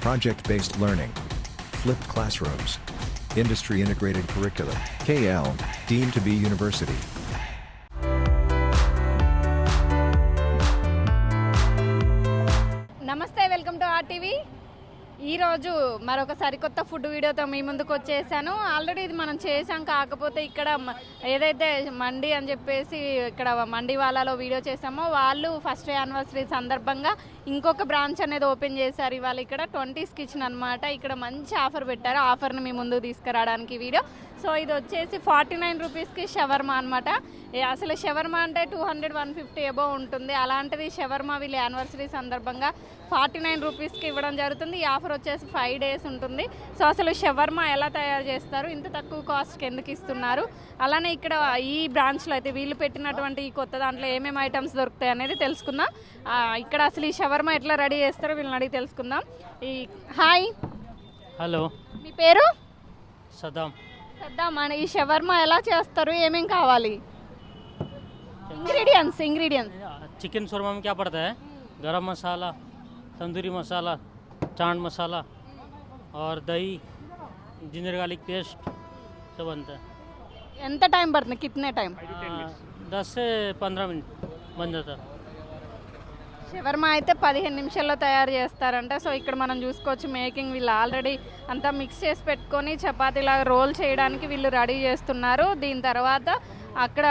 project-based learning, flipped classrooms, industry integrated curricula, KL, deemed to be university. Namaste, welcome to RTV. ఈరోజు మరొక సరికొత్త food వీడియోతో మీ ముందుకు వచ్చేసాను. ఆల్రెడీ ఇది మనం చేసాం కాకపోతే ఇక్కడ ఏదైతే మండి అని చెప్పేసి ఇక్కడ మండి వాళ్ళలో వీడియో చేసామో వాళ్ళు ఫస్ట్ యానివర్సరీ సందర్భంగా ఇంకొక బ్రాంచ్ అనేది ఓపెన్ చేశారు ఇవాళ ఇక్కడ ట్వంటీస్ కిచెన్ అనమాట ఇక్కడ మంచి ఆఫర్ పెట్టారు ఆఫర్ని మీ ముందు తీసుకురావడానికి వీడియో. సో ఇది వచ్చేసి ఫార్టీ నైన్ రూపీస్కి షవర్మా అనమాట అసలు షవర్మా అంటే two hundred one fifty above ఉంటుంది. అలాంటిది షవర్మా వీళ్ళ యానివర్సరీ సందర్భంగా ఫార్టీ నైన్ రూపీస్కి ఇవ్వడం జరుగుతుంది. ఈ ఆఫర్ వచ్చేసి ఫైవ్ డేస్ ఉంటుంది సో అసలు షవర్మా ఎలా తయారు చేస్తారు ఇంత తక్కువ కాస్ట్కి ఎందుకు ఇస్తున్నారు అలానే ఇక్కడ ఈ బ్రాంచ్లో అయితే వీళ్ళు పెట్టినటువంటి ఈ కొత్త దాంట్లో ఏమేమి ఐటమ్స్ దొరుకుతాయి అనేది తెలుసుకుందాం ఆ, ఇక్కడ అసలు ఈ షవర్మా ఎట్లా రెడీ చేస్తారో వీళ్ళని అడిగి తెలుసుకుందాం ఈ హాయ్ హలో మీ పేరు సదాం చేద్దామని ఈ షవర్మా ఎలా చేస్తారు ఏమేం కావాలి ఇంగ్రీడియంట్స్ ఇంగ్రీడియంట్స్ चिकन शोरमा में क्या पड़ता है गरम मसाला तंदूरी मसाला चाट मसाला और दही जिंजर गार्लिक पेस्ट सब बनता है ఎంత టైం పడుతుంది కితనే టైం हाँ, दस से पंद्रह मिनट बन जाता है షవర్మా అయితే పదిహేను నిమిషాల్లో తయారు చేస్తారంట సో ఇక్కడ మనం చూసుకోవచ్చు మేకింగ్ వీళ్ళు ఆల్రెడీ అంతా మిక్స్ చేసి పెట్టుకొని చపాతీలా రోల్ చేయడానికి వీళ్ళు రెడీ చేస్తున్నారు దీని తర్వాత అక్కడ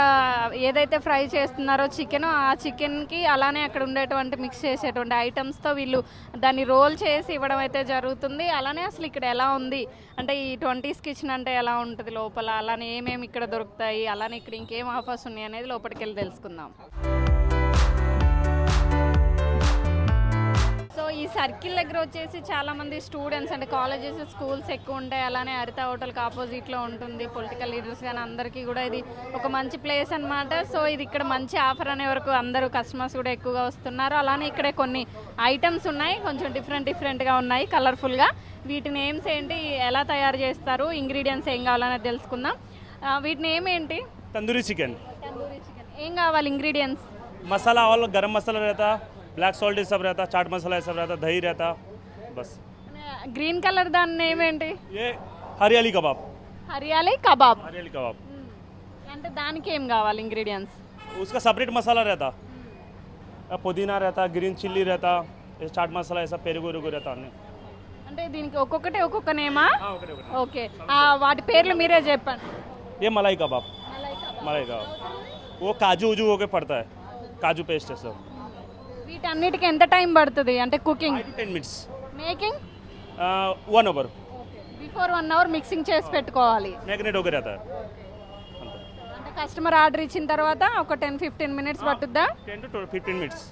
ఏదైతే ఫ్రై చేస్తున్నారో చికెన్ ఆ చికెన్కి అలానే అక్కడ ఉండేటువంటి మిక్స్ చేసేటువంటి ఐటమ్స్తో వీళ్ళు దాన్ని రోల్ చేసి ఇవ్వడం అయితే జరుగుతుంది. అలానే అసలు ఇక్కడ ఎలా ఉంది? అంటే ఈ ట్వంటీస్ కిచెన్ అంటే ఎలా ఉంటుంది లోపల? అలానే ఏమేమి ఇక్కడ దొరుకుతాయి? అలానే ఇక్కడ ఇంకేం ఆఫర్స్ ఉన్నాయి అనేది లోపలికి వెళ్ళి తెలుసుకుందాం. సర్కిల్ దగ్గర వచ్చేసి చాలా మంది స్టూడెంట్స్ అంటే కాలేజెస్ స్కూల్స్ ఎక్కువ ఉంటాయి అలానే హరిత హోటల్కి ఆపోజిట్లో ఉంటుంది పొలిటికల్ లీడర్స్ కానీ అందరికీ కూడా ఇది ఒక మంచి ప్లేస్ అన్నమాట సో ఇది ఇక్కడ మంచి ఆఫర్ అనే వరకు అందరూ కస్టమర్స్ కూడా ఎక్కువగా వస్తున్నారు అలానే ఇక్కడే కొన్ని ఐటమ్స్ ఉన్నాయి కొంచెం డిఫరెంట్ డిఫరెంట్గా ఉన్నాయి కలర్ఫుల్గా వీటి నేమ్స్ ఏంటి ఎలా తయారు చేస్తారు ఇంగ్రీడియంట్స్ ఏం కావాలనేది తెలుసుకుందాం ఆ, వీటి నేమ్ ఏంటి तंदूरी चिकन తందూరి చికెన్ ఏం కావాలి ఇంగ్రీడియంట్స్ मसाला ऑल गरम मसाला रहता ब्लैक सॉल्ट ये सब रहता चाट मसाला ये सब रहता दही रहता बस గ్రీన్ కలర్ దాని నేమ్ ఏంటి ये हरियाली कबाब హరియాలి కబాబ్ हरियाली कबाब అంటే దానికి ఏం కావాలి ఇంగ్రీడియంట్స్ उसका सेपरेट मसाला रहता पुदीना रहता ग्रीन चिल्ली रहता ये चाट मसाला ऐसा पेरुगु वेरुगु रहता नहीं అంటే దీనికి ఒక్కొక్కటి ఒక్కొక్క నేమా हाँ ओके ओके ఓకే ఆ, వాటి పేర్లు మీరే చెప్పండి ये मलाई कबाब मलाई कबाब वो काजू उजू होके पड़ता है काजू पेस्ट है सब వీటన్నిటికి ఎంత టైం పడుతుంది? అంటే cooking ten minutes making one hour before one hour mixing చేసి పెట్టుకోవాలి. అంటే కస్టమర్ ఆర్డర్ ఇచ్చిన తర్వాత ఒక టెన్ ఫిఫ్టీన్ మినిట్స్ పట్టుద్దా? టెన్ టు ఫిఫ్టీన్ మినిట్స్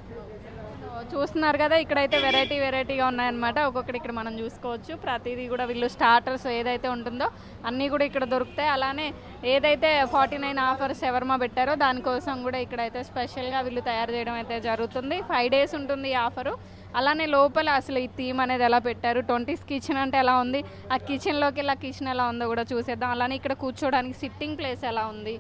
చూస్తున్నారు కదా ఇక్కడైతే వెరైటీ వెరైటీగా ఉన్నాయన్నమాట. ఒక్కొక్కటి ఇక్కడ మనం చూసుకోవచ్చు. ప్రతిదీ కూడా వీళ్ళు స్టార్టర్స్ ఏదైతే ఉంటుందో అన్నీ కూడా ఇక్కడ దొరుకుతాయి. అలానే ఏదైతే ఫార్టీ నైన్ ఆఫర్స్ ఎవరమా పెట్టారో దానికోసం కూడా ఇక్కడైతే స్పెషల్గా వీళ్ళు తయారు చేయడం అయితే జరుగుతుంది. ఫైవ్ డేస్ ఉంటుంది ఈ ఆఫరు అలానే లోపల అసలు ఈ థీమ్ అనేది ఎలా పెట్టారు? ట్వంటీస్ కిచెన్ అంటే ఎలా ఉంది? ఆ కిచెన్లోకి ఇలా కిచెన్ ఎలా ఉందో కూడా చూసేద్దాం. అలానే ఇక్కడ కూర్చోడానికి సిట్టింగ్ ప్లేస్ ఎలా ఉంది?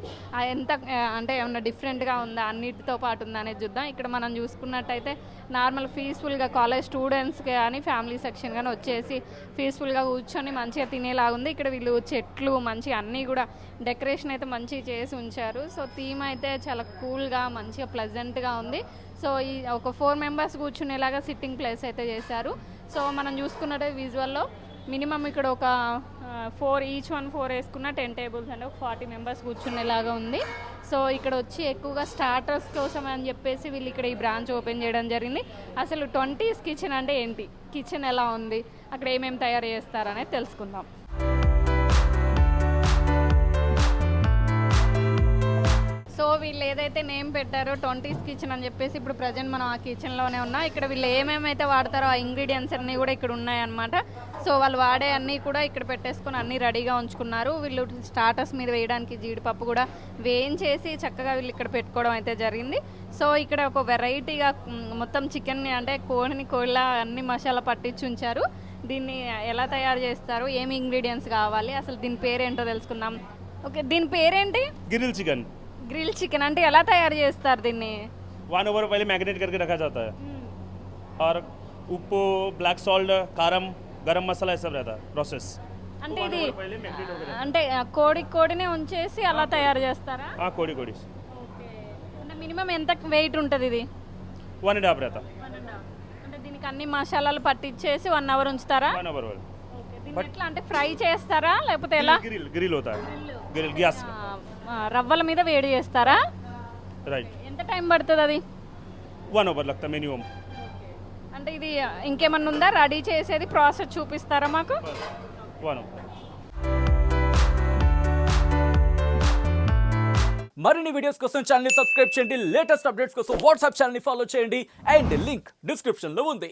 ఎంత అంటే ఏమన్నా డిఫరెంట్గా ఉందా? అన్నిటితో పాటు ఉందా అనేది చూద్దాం. ఇక్కడ మనం చూసుకున్నట్టయితే నార్మల్ పీస్ఫుల్గా కాలేజ్ స్టూడెంట్స్ కానీ ఫ్యామిలీ సెక్షన్ కానీ వచ్చేసి పీస్ఫుల్గా కూర్చొని మంచిగా తినేలాగా ఉంది ఇక్కడ వీళ్ళు చెట్లు మంచి అన్నీ కూడా డెకరేషన్ అయితే మంచిగా చేసి ఉంచారు. సో థీమ్ అయితే చాలా కూల్గా మంచిగా ప్లెజెంట్గా ఉంది. సో ఈ ఒక ఫోర్ మెంబర్స్ కూర్చునేలాగా సిట్టింగ్ ప్లేస్ అయితే చేశారు. సో మనం చూసుకున్నట్టే విజువల్లో మినిమం ఇక్కడ ఒక ఫోర్ ఈచ్ వన్ ఫోర్ వేసుకున్న టెన్ టేబుల్స్ అంటే ఒక ఫార్టీ మెంబర్స్ కూర్చునేలాగా ఉంది. సో ఇక్కడ వచ్చి ఎక్కువగా స్టార్టర్స్ కోసం అని చెప్పేసి వీళ్ళు ఇక్కడ ఈ బ్రాంచ్ ఓపెన్ చేయడం జరిగింది. అసలు ట్వంటీస్ కిచెన్ అంటే ఏంటి? కిచెన్ ఎలా ఉంది? అక్కడ ఏమేమి తయారు చేస్తారనేది తెలుసుకుందాం. సో వీళ్ళు ఏదైతే నేమ్ పెట్టారో ట్వంటీస్ కిచెన్ అని చెప్పేసి ఇప్పుడు ప్రజెంట్ మనం ఆ కిచెన్లోనే ఉన్నా. ఇక్కడ వీళ్ళు ఏమేమైతే వాడతారో ఆ ఇంగ్రీడియంట్స్ అన్నీ కూడా ఇక్కడ ఉన్నాయన్నమాట. సో వాళ్ళు వాడే అన్నీ కూడా ఇక్కడ పెట్టేసుకొని అన్నీ రెడీగా ఉంచుకున్నారు. వీళ్ళు స్టార్టర్స్ మీద వేయడానికి జీడిపప్పు కూడా వేయించేసి చక్కగా వీళ్ళు ఇక్కడ పెట్టుకోవడం అయితే జరిగింది. సో ఇక్కడ ఒక వెరైటీగా మొత్తం చికెన్ని అంటే కోడిని కోళ్ళ అన్ని మసాలా పట్టించి ఉంచారు. దీన్ని ఎలా తయారు చేస్తారు? ఏమి ఇంగ్రీడియంట్స్ కావాలి? అసలు దీని పేరేంటో తెలుసుకుందాం. ఓకే దీని పేరేంటి? గిరిల్ చికెన్ గ్రిల్ చికెన్ అంటే ఎలా తయారు చేస్తారు దీన్ని वन ओवर पहले मैग्नेट करके रखा जाता है और उप्पू ब्लैक सॉल्ट कारम गरम मसाला ये सब रहता है प्रोसेस అంటే ఇది पहले मैग्नेट हो गया అంటే ఆ, కోడి కోడినే ఉంచేసి అలా తయారు చేస్తారా हाँ कोड़ी कोड़ी ఓకే అంటే మినిమం ఎంత వెయిట్ ఉంటుంది ఇది वन एंड हाफ रहता అంటే దీనికి అన్ని మసాలాలు పట్టించేసి వన్ అవర్ ఉంచుతారా वन ओवर वाले ఓకే దీన్ని ఎట్లా అంటే ఫ్రై చేస్తారా లేకపోతే ఎలా ग्रिल ग्रिल होता है ग्रिल गैस ఆ, ఆ, రవ్వల మీద వేడి చేస్తారా? రైట్ ఎంత టైం పడుతుంది అది? వన్ అవర్ లక్త మినిమం. అంటే ఇది ఇంకేమన్నా ఉందా? రెడీ చేసేది ప్రాసెస్ చూపిస్తారా మాకు? వన్ అవర్ మరిన్ని వీడియోస్ కోసం ఛానల్ సబ్స్క్రైబ్ చేయండి. లేటెస్ట్ అప్డేట్స్ కోసం వాట్సాప్ ఛానల్ ఫాలో చేయండి. అండ్ లింక్ డిస్క్రిప్షన్లో ఉంది.